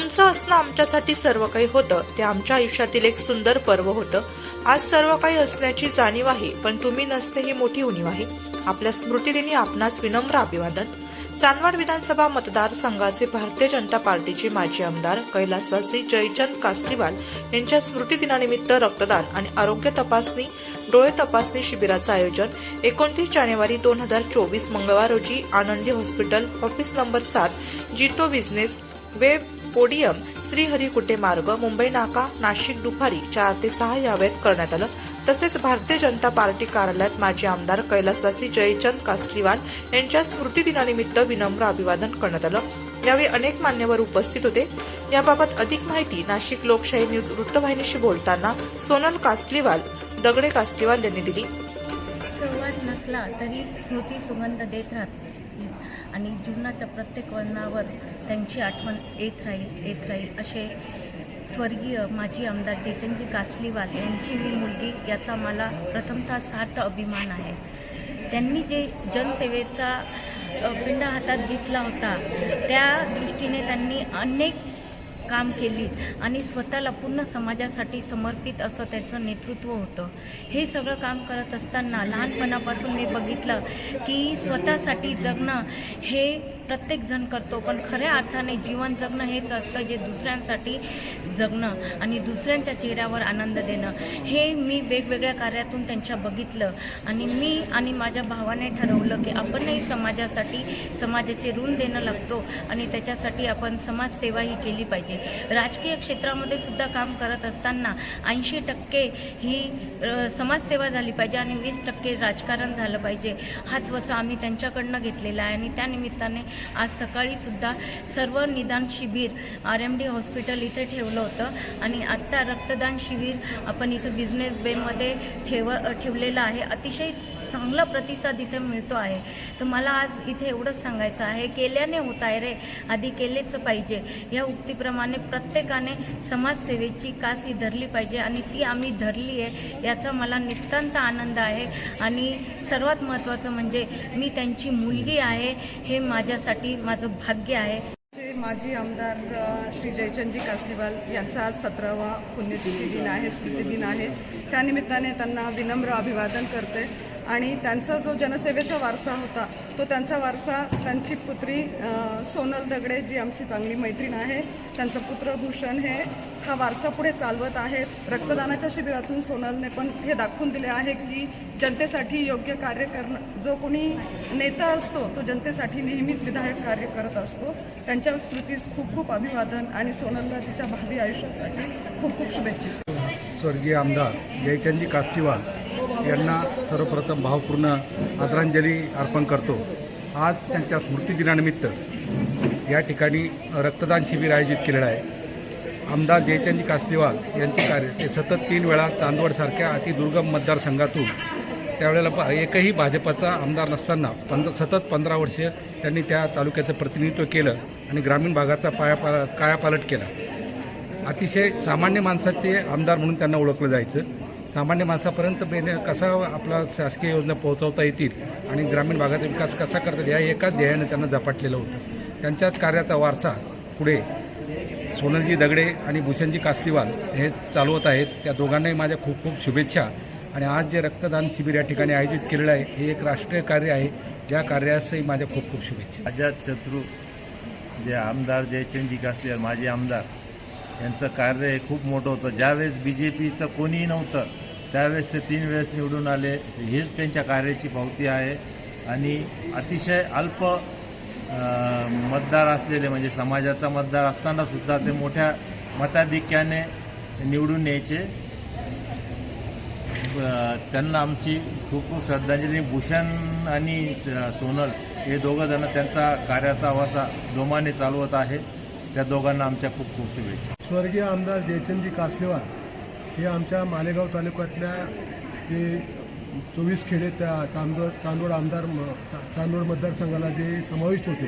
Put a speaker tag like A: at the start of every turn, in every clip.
A: तुमचं असणं आमच्यासाठी सर्व काही होतं. ते आमच्या आयुष्यातील एक सुंदर पर्व होतं. आज सर्व काही असण्याची जाणीव आहे पण तुम्ही नसते ही मोठी उणीव आहे. आपल्या स्मृतिदिनी आपणास विनम्र अभिवादन. चांदवड विधानसभा मतदारसंघाचे भारतीय जनता पार्टीचे माजी आमदार कैलासवासी जयचंद कास्तीवाल यांच्या स्मृतिदिनानिमित्त रक्तदान आणि आरोग्य तपासणी डोळे तपासणी शिबिराचं आयोजन एकोणतीस जानेवारी दोन हजार चोवीस मंगळवार रोजी आनंदी हॉस्पिटल ऑफिस नंबर सात JITO business web podium Shriharikute मार्ग मुंबई नाका नाशिक दुपारी चार ते सहा या वेळेत करण्यात आलं. तसेच भारतीय जनता पार्टी कार्यालयात माजी आमदार कैलासवासी जयचंद कास्तीवाल यांच्या स्मृतिदिनानिमित्त विनम्र अभिवादन करण्यात आलं. यावेळी अनेक मान्यवर उपस्थित होते. याबाबत अधिक माहिती नाशिक लोकशाही न्यूज वृत्तवाहिनीशी बोलताना सोनल कास्तीवाल दगडे कास्तीवाल यांनी दिली.
B: संवाद नसला तरी स्मृती सुगंध देत राहतील आणि जीवनाच्या प्रत्येक वळणावर त्यांची आठवण येत राहील येत राहील. असे स्वर्गीय माजी आमदार जयचंदजी कासलीवाल यांची मी मुलगी याचा मला प्रथमतः सार्थ अभिमान आहे. त्यांनी जे जनसेवेचा पिंडा पिंड हातात घेतला होता त्या दृष्टीने त्यांनी अनेक काम केली आणि स्वतःला पूर्ण समाजासाठी समर्पित असं त्याचं नेतृत्व होतं. हे सगळं काम करत असताना लहानपणापासून मी बघितलं की स्वतःसाठी जगणं हे प्रत्येक जण करतो पण खऱ्या अर्थाने जीवन जगणं हेच असतं जे दुसऱ्यांसाठी जगणं आणि दुसऱ्यांच्या चेहऱ्यावर आनंद देणं. हे मी वेगवेगळ्या कार्यातून त्यांच्या बघितलं आणि मी आणि माझ्या भावाने ठरवलं की आपणही समाजासाठी समाजाचे ऋण देणं लागतो आणि त्याच्यासाठी आपण समाजसेवा ही केली पाहिजे. राजकीय क्षेत्रामध्ये सुद्धा काम करत असताना ऐंशी टक्के ही समाजसेवा झाली पाहिजे आणि वीस टक्के राजकारण झालं पाहिजे. हाच वसा आम्ही त्यांच्याकडनं घेतलेला आहे आणि त्यानिमित्ताने आज सकाळीसुद्धा सर्व निदान शिबिर आर एम डी हॉस्पिटल इथे ठेवलं होतं. आणि आत्ता रक्तदान शिबिर आपण इथं बिझनेस बेमध्ये ठेव ठेवलेलं आहे. अतिशय चांगला प्रतिसाद इथे मिळतो आहे. तर मला आज इथे एवढंच सांगायचं आहे केल्याने होत आहे रे. आधी केलेच पाहिजे. या उक्तीप्रमाणे प्रत्येकाने समाजसेवेची कास ही धरली पाहिजे आणि ती आम्ही धरली आहे याचा मला नितांत आनंद आहे. आणि सर्वात महत्त्वाचं म्हणजे मी त्यांची मुलगी आहे हे माझ्यासाठी माझं भाग्य आहे.
C: माजी आमदार श्री जयचंदजी कासलीवाल यांचा आज सतरावा पुण्यतिथी दिन आहे स्मृतिदिन आहे. त्यानिमित्ताने त्यांना विनम्र अभिवादन करते. आणि त्यांचा जो जनसेवेचा वारसा होता तो त्यांचा वारसा त्यांची पुत्री सोनल दगडे जी आमची चांगली मैत्रीण आहे त्यांचं पुत्र भूषण हे हा वारसा पुढे चालवत आहेत. रक्तदानाच्या शिबिरातून सोनलने पण हे दाखवून दिले आहे की जनतेसाठी योग्य कार्य करणं जो कोणी नेता असतो तो जनतेसाठी नेहमीच विधायक कार्य करत असतो. त्यांच्या स्मृतीस खूप खूप अभिवादन आणि सोनलला तिच्या भावी आयुष्यासाठी खूप खूप शुभेच्छा.
D: स्वर्गीय आमदार जयचंदी कास्तीवाल यांना सर्वप्रथम भावपूर्ण आदरांजली अर्पण करतो. आज त्यांच्या स्मृतिदिनानिमित्त या ठिकाणी रक्तदान शिबिर आयोजित केलेलं आहे. आमदार जयचंद कास्तीवाल यांचे कार्य ते सतत तीन वेळा चांदवडसारख्या अतिदुर्गम मतदारसंघातून त्यावेळेला एकही भाजपाचा आमदार नसताना पंध सतत पंधरा वर्षे त्यांनी त्या तालुक्याचं प्रतिनिधित्व केलं आणि ग्रामीण भागाचा पाया कायापालट केला. अतिशय सामान्य माणसाचे आमदार म्हणून त्यांना ओळखलं जायचं. सामान्य माणसापर्यंत बेने कसा आपला शासकीय योजना पोहोचवता येतील आणि ग्रामीण भागाचा विकास कसा करतात या एकाच ध्येयाने त्यांना झपाटलेलं होतं. त्यांच्याच कार्याचा वारसा पुढे सोनलजी दगडे आणि भूषणजी कास्तीवाल हे चालवत आहेत. त्या दोघांनाही माझ्या खूप खूप शुभेच्छा. आणि आज जे रक्तदान शिबिर या ठिकाणी आयोजित केलेलं आहे हे एक राष्ट्रीय कार्य आहे. ज्या कार्यासही माझ्या खूप खूप शुभेच्छा.
E: अजात शत्रू जे आमदार जयचंदजी कास्तीवाल माजी आमदार यांचं कार्य हे खूप मोठं होतं. ज्यावेळेस बी जे पीचं कोणीही नव्हतं त्यावेळेस ते तीन वेळेस निवडून आले. हेच त्यांच्या कार्याची पावती आहे. आणि अतिशय अल्प मतदार असलेले म्हणजे समाजाचा मतदार असताना सुद्धा ते मोठ्या मताधिक्याने निवडून यायचे. त्यांना आमची खूप खूप श्रद्धांजली. भूषण आणि सोनल हे दोघं जण त्यांचा कार्याचा वासा जोमाने चालवत आहे. त्या दोघांना आमच्या खूप खूप शुभेच्छा.
F: स्वर्गीय आमदार जयचंदजी कासलेवार हे आमच्या मालेगाव तालुक्यातल्या जे चोवीस खेडे त्या चांदोड चांदोड आमदार म- चा- चांदोड मतदारसंघाला जे समाविष्ट होते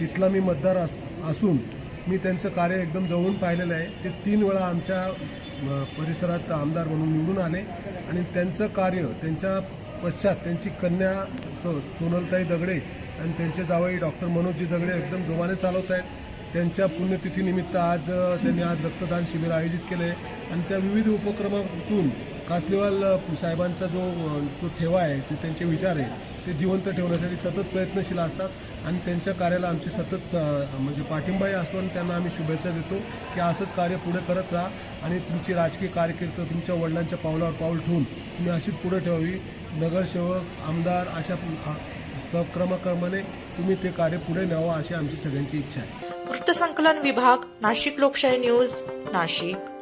F: तिथला मी मतदार अस- असून मी त्यांचं कार्य एकदम जवळून पाहिलेलं आहे. ते तीन वेळा आमच्या परिसरात आमदार म्हणून निवडून आले आणि त्यांचं कार्य त्यांच्या पश्चात त्यांची कन्या सो सोनलताई दगडे आणि त्यांचे जावई डॉक्टर मनोजजी दगडे एकदम जोमाने चालवत आहेत. त्यांच्या पुण्यतिथीनिमित्त आज त्यांनी आज रक्तदान शिबिर आयोजित केलं आहे आणि त्या विविध उपक्रमातून कासलीवाल साहेबांचा जो जो ठेवा आहे ते त्यांचे विचार आहे ते जिवंत ठेवण्यासाठी सतत प्रयत्नशील असतात. आणि त्यांच्या कार्याला आमची सतत म्हणजे पाठिंबाही असतो आणि त्यांना आम्ही शुभेच्छा देतो की असंच कार्य पुढे करत राहा. आणि तुमची राजकीय कारकीर्द तुमच्या वडिलांच्या पावलावर पाऊल ठेवून तुम्ही अशीच पुढे ठेवावी. नगरसेवक आमदार अशा क्रमक्रमाने तुम्ही ते कार्य पुढे न्यावं अशी आमची सगळ्यांची इच्छा आहे.
A: वृत्तसंकलन विभाग नाशिक लोकशाही न्यूज नाशिक.